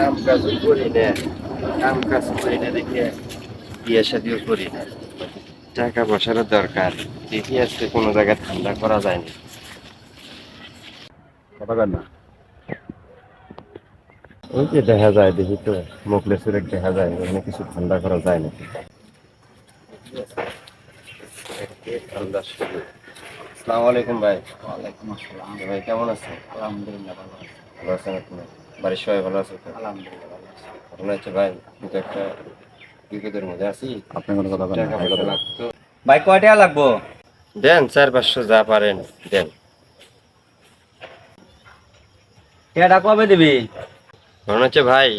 কাম কাজ করি না কাম কাজ করি না দেখে বিয়ে করি না। টাকা পয়সারও দরকার দেখি আজকে কোনো জায়গায় ঠান্ডা করা যায় না। কথা না। ওই যে দেখা যায় দেখি তো মুখলেসুর দেখা যায় ওখানে কিছু ঠান্ডা করা যায় না। ঠান্ডা শুরু আসসালামু আলাইকুম ভাই। ওয়ালাইকুম আসসালাম। ভাই কেমন আছেন? আলহামদুলিল্লাহ ভালো আছি। ভালো আছেন বাড়ির সবাই ভালো আছে ভালো আছি মনে হচ্ছে ভাই কিন্তু একটা বিপদের মধ্যে আছি। আপনি কোনো কথা লাগতো। ভাই কয় টাকা লাগবো? দেন চার পাঁচশো যা পারেন দেন। টাকাটা কবে দিবি? মনে হচ্ছে ভাই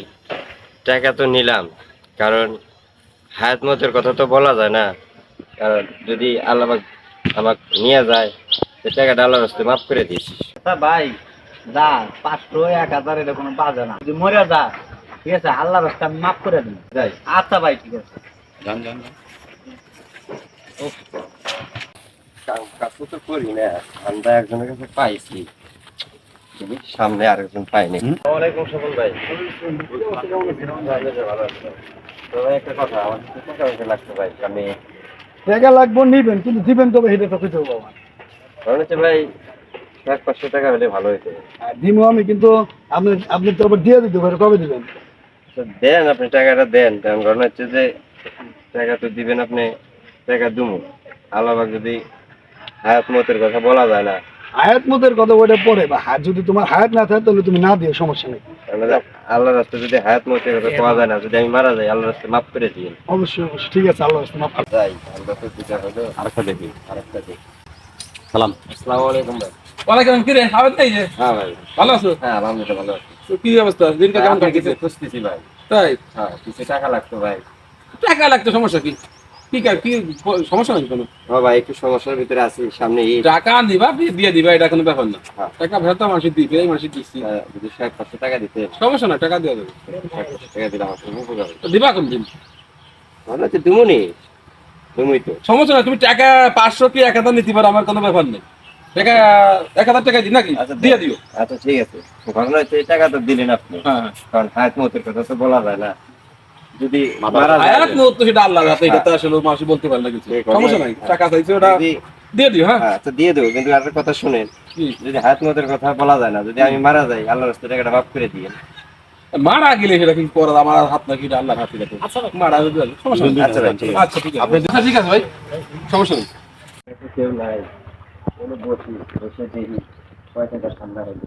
টাকা তো নিলাম কারণ হায়াত মতের কথা তো বলা যায় না। কারণ যদি আল্লাহ পাক আমাকে নিয়ে যায় টাকাটা আল্লাহ রাস্তায় মাফ করে দিস ভাই যা পাঁচশো এক হাজার এটা কোনো বাজে না। যদি মরে যা ঠিক আছে? আল্লাহ রাস্তা আমি মাফ করে দিই যাই। আচ্ছা ভাই ঠিক আছে। কাম কাজ তো করি না। ঠান্ডা একজনের কাছে পাইছি। তুমি সামনে আরেকজন পাইনি। ওয়ালাইকুম ভাই। একটা কথা আমার টাকা পয়সা ভাই। আমি টাকা লাগবো নিবেন কিন্তু দিবেন তবে হেঁটে তো কিছু বাবা হচ্ছে ভাই এক পাঁচশো টাকা হলে ভালো হতো আর দিমো আমি কিন্তু আপনি আপনি তো আবার দিয়ে দিতে পারে কবে দিবেন? দেন আপনি টাকাটা দেন কারণ ঘটনা হচ্ছে যে টাকা তো দিবেন আপনি টাকা দুমু। আল্লাহ যদি হায়াত মতের কথা বলা যায় না। হায়াত মতের কথা ওইটা পরে বা হায়াত যদি তোমার হায়াত না থাকে তাহলে তুমি না দিও সমস্যা নেই। আল্লাহ রাস্তায় যদি হায়াত মতের কথা পাওয়া যায় না যদি আমি মারা যাই আল্লাহ রাস্তায় মাফ করে দিন অবশ্যই অবশ্যই ঠিক আছে আল্লাহ রাস্তা মাফ করবে। যাই আমরা তো দুটা হলো আরেকটা দেখি আরেকটা দেখি। সালাম। আসসালামু আলাইকুম ভাই। ওয়ালাইকুম কি রে আবার তাই যে হ্যাঁ ভাই। ভালো আছো? হ্যাঁ আলহামদুলিল্লাহ ভালো আছি। তো কি অবস্থা? দিনটা কেমন কাটছে? খুঁজতেছি ভাই। তাই? হ্যাঁ কিছু টাকা লাগতো ভাই। টাকা লাগতো সমস্যা কি? কি কি সমস্যা নাই কোনো? ও ভাই একটু সমস্যার ভিতরে আছি সামনে টাকা দিবা দিয়ে- দিয়ে দিবা এটা কোনো ব্যাপার না। হ্যাঁ। টাকা ভেতর মানুষের দিবে এই মানুষের দিচ্ছি। আহ, যদি ষাট পাঁচশো টাকা দিতে। সমস্যা না টাকা দিয়ে দেবে টাকা দিলে আমার উপকার দিবা কোন দিন ভালো হচ্ছে দুমুনি। তো সমস্যা না তুমি টাকা পাঁচশো কি এক হাজার নিতে পারো আমার কোনো ব্যাপার নেই। টাকা এক হাজার টাকা দিই নাকি? আচ্ছা, দিয়ে দিও। আচ্ছা ঠিক আছে। ঘটনা হচ্ছে এই টাকা তো দিলেন আপনি। হ্যাঁ হ্যাঁ। কারণ হায়াত মতের কথা তো বলা যায় না। যদি মারা মত তো সেটা আল্লাহ হাতে এটা তো আসলে মানুষ বলতে পারে না কিছু। সমস্যা নাই টাকা চাইছে ওটা দিয়ে দিও হ্যাঁ। হ্যাঁ, আচ্ছা দিয়ে দেবো কিন্তু একটা কথা শুনেন। যদি হায়াত মতের কথা বলা যায় না যদি আমি মারা যাই আল্লাহ রাস্তায় টাকাটা মাফ করে দিয়ে। মারা গেলে সেটা কি করার আমার হাত নাকি আল্লাহর হাতে রাখে মারা গেলে সমস্যা নেই। আচ্ছা ঠিক আছে। আচ্ছা ঠিক আছে। আচ্ছা, ঠিক আছে ভাই। সমস্যা নেই। কেউ নাই। কোনো বসি বসে দেখি কয় ঠান্ডা হইল।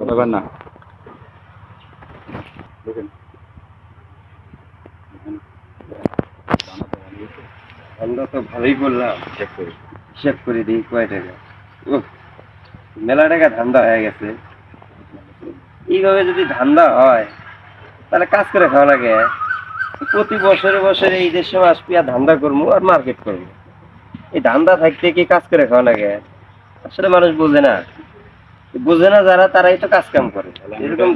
কথা কর না। আমরা তো ভালোই করলাম হিসাব করে হিসাব করে দিই কয় টাকা। উহ, মেলা টাকা ধান্দা হয়ে গেছে। এইভাবে যদি ধান্দা হয়, তাহলে কাজ করে খাওয়া লাগে। প্রতি বছরে বছরে এই দেশে মাস পিয়া ধান্দা করব আর মার্কেট করব। এই ধান্দা থাকতে কি কাজ করে খাওয়া লাগে? আসলে মানুষ বোঝে না। বোঝে না যারা, তারাই তো কাজ কাম করে। এরকম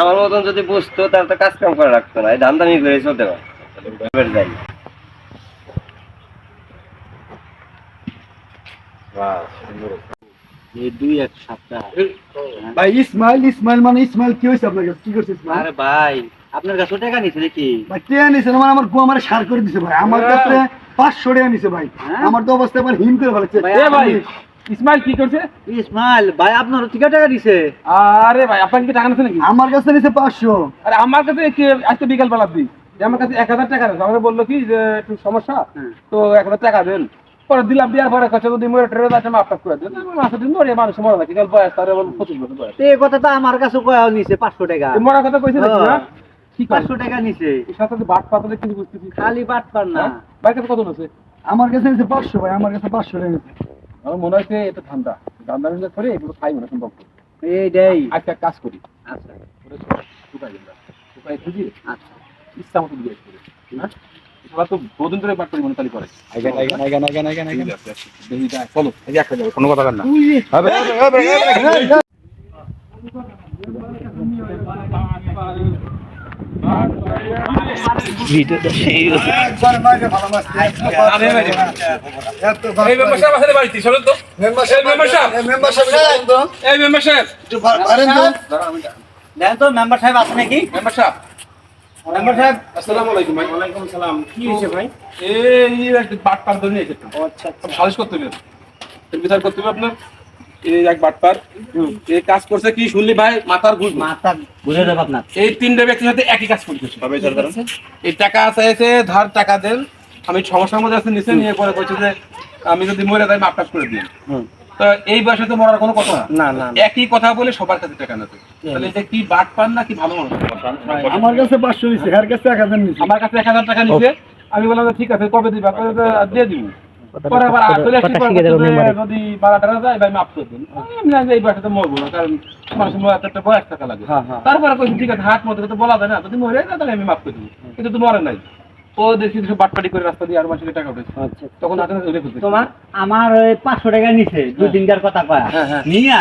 আমার মতন যদি বুঝতো, তাহলে তো কাজ কাম করে রাখতো না। এই ধান্দামি করে চলতে পারে যাই। এই দুই এক সপ্তাহ। ভাই ইসমাইল ইসমাইল মানে ইসমাইল কি হয়েছে আপনার কাছে? কি করছে ইসমাইল? আরে ভাই আপনার কাছে টাকা নিছে নাকি? ভাই কে নিছে মানে আমার গো আমার সার করে দিছে ভাই। আমার কাছে পাঁচশো টাকা নিছে ভাই। হ্যাঁ? আমার তো অবস্থা এবার হিম করে ফেলেছে। ভাই, ইসমাইল কি করছে? ইসমাইল ভাই আপনার টিকা টাকা দিছে। আরে ভাই আপনার কি টাকা নিচ্ছে নাকি? আমার কাছে নিছে পাঁচশো। আরে আমার কাছে আজকে বিকাল বেলা দিই আমার কাছে এক হাজার টাকা আছে। আমাকে বলল কি যে একটু সমস্যা? তো এক হাজার টাকা দেন। পরে দিলাম দেওয়ার পরে কাছে যদি মরে ট্রেনে আছে মাফ টাফ করে দেন আমার মাসে দিন মরে মানুষ মরা নাকি কাল বয়স তার বল পঁচিশ বছর বয়স। এই কথা তো আমার কাছে কয়া নিছে পাঁচশো টাকা। মরার কথা কইছে হ্যাঁ। না কি পাঁচশো টাকা নিছে। সাথে বাট পাতলে কিছু বুঝতেছি খালি বাট পার না। হ্যাঁ? ভাই কাছে কত আছে? আমার কাছে নিছে পাঁচশো ভাই আমার কাছে পাঁচশো টাকা নিছে। আমার মনে হচ্ছে এটা ঠান্ডা ঠান্ডা মিলে করে এগুলো খাই মনে সম্ভব এইটাই আজকে এক কাজ করি। আচ্ছা। শুকাই শুকাই খুঁজি আচ্ছা। ইচ্ছা মতো দিয়ে করে না ওরা তো দুদিন ধরে বাট করি। মনে তালি করে চলো। কোনো কথা না। মেম্বার সাহেব আছে নাকি? মেম্বার সাহেব। মেম্বার সাহেব আসসালামু আলাইকুম ভাই। ওয়ালাইকুম সালাম। কি হয়েছে ভাই? এই একটা বাটপার ধরে আচ্ছা আচ্ছা। সালিশ করতে হবে। বিচার করতে হবে আপনার। এই এক বাটপার এই কাজ করছে কি শুনলি ভাই? মাথার ঘুষ। মাথা ঘুরে যাবে আপনার। এই তিনটে ব্যক্তির সাথে একই কাজ করতেছে। এই টাকা চাইছে ধার টাকা দেন। আমি সমস্যার মধ্যে আছে নিচে নিয়ে পরে কইছে যে আমি যদি মরে যাই মাপটাপ করে দিন। তো এই বয়সে তো মরার কোনো কথা না। না না না। একই কথা বলে সবার কাছে টাকা নেতে তাহলে এটা কি বাট পান না কি ভালো মানুষ? আমার কাছে পাঁচশো নিচ্ছে এর কাছে এক হাজার নিচ্ছে আমার কাছে এক হাজার টাকা নিছে। আমি বললাম যে ঠিক আছে কবে দিবা? কবে দিয়ে দিব। পরে আবার আসলে যদি বারো টাকা যায় ভাই মাপ করে দিন। আমি এই বয়সে মরবো না কারণ মানুষের মরার তো একটা বয়স টাকা লাগে। হ্যাঁ, হ্যাঁ। তারপরে ঠিক আছে হাত মতো তো বলা যায় না যদি মরে যায় তাহলে আমি মাফ করে দিব। কিন্তু তো মরে নাই। ও দেখি সব বাটপাটি করে রাস্তা দিয়ে আর মানুষের টাকা উঠেছে। আচ্ছা তখন হাতে হাতে তোমার আমার ওই পাঁচশো টাকা নিছে দুই দিনকার কথা কয়া। হ্যাঁ, হ্যাঁ। নিয়া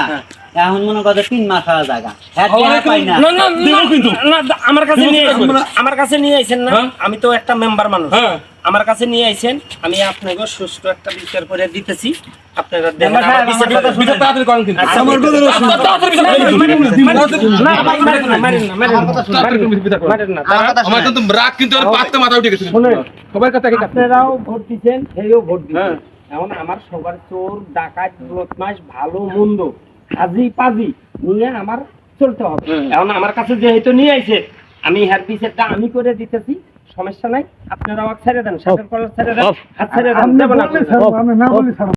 এখন মনে করো তিন মাস হওয়া জায়গা। হ্যাঁ আমার কাছে নিয়ে। আমার কাছে নিয়ে আইছেন না। হ্যাঁ। আমি তো একটা মেম্বার মানুষ। হ্যাঁ। আমার কাছে নিয়ে আইছেন আমি আপনাকে সুষ্ঠু একটা বিচার করে দিতেছি। আপনারা আপনারাও ভোট দিচ্ছেন সেও ভোট হ্যাঁ। দিচ্ছেন এখন আমার সবার চোর ডাকাত বদমাস ভালো মন্দ আজি পাজি নিয়ে আমার চলতে হবে। এখন আমার কাছে যেহেতু নিয়ে আইছে আমি হ্যার বিচারটা আমি করে দিতেছি। সমস্যা নাই। আপনারা আমাকে ছেড়ে দেন সাথে কলার ছেড়ে দেন ছেড়ে দেন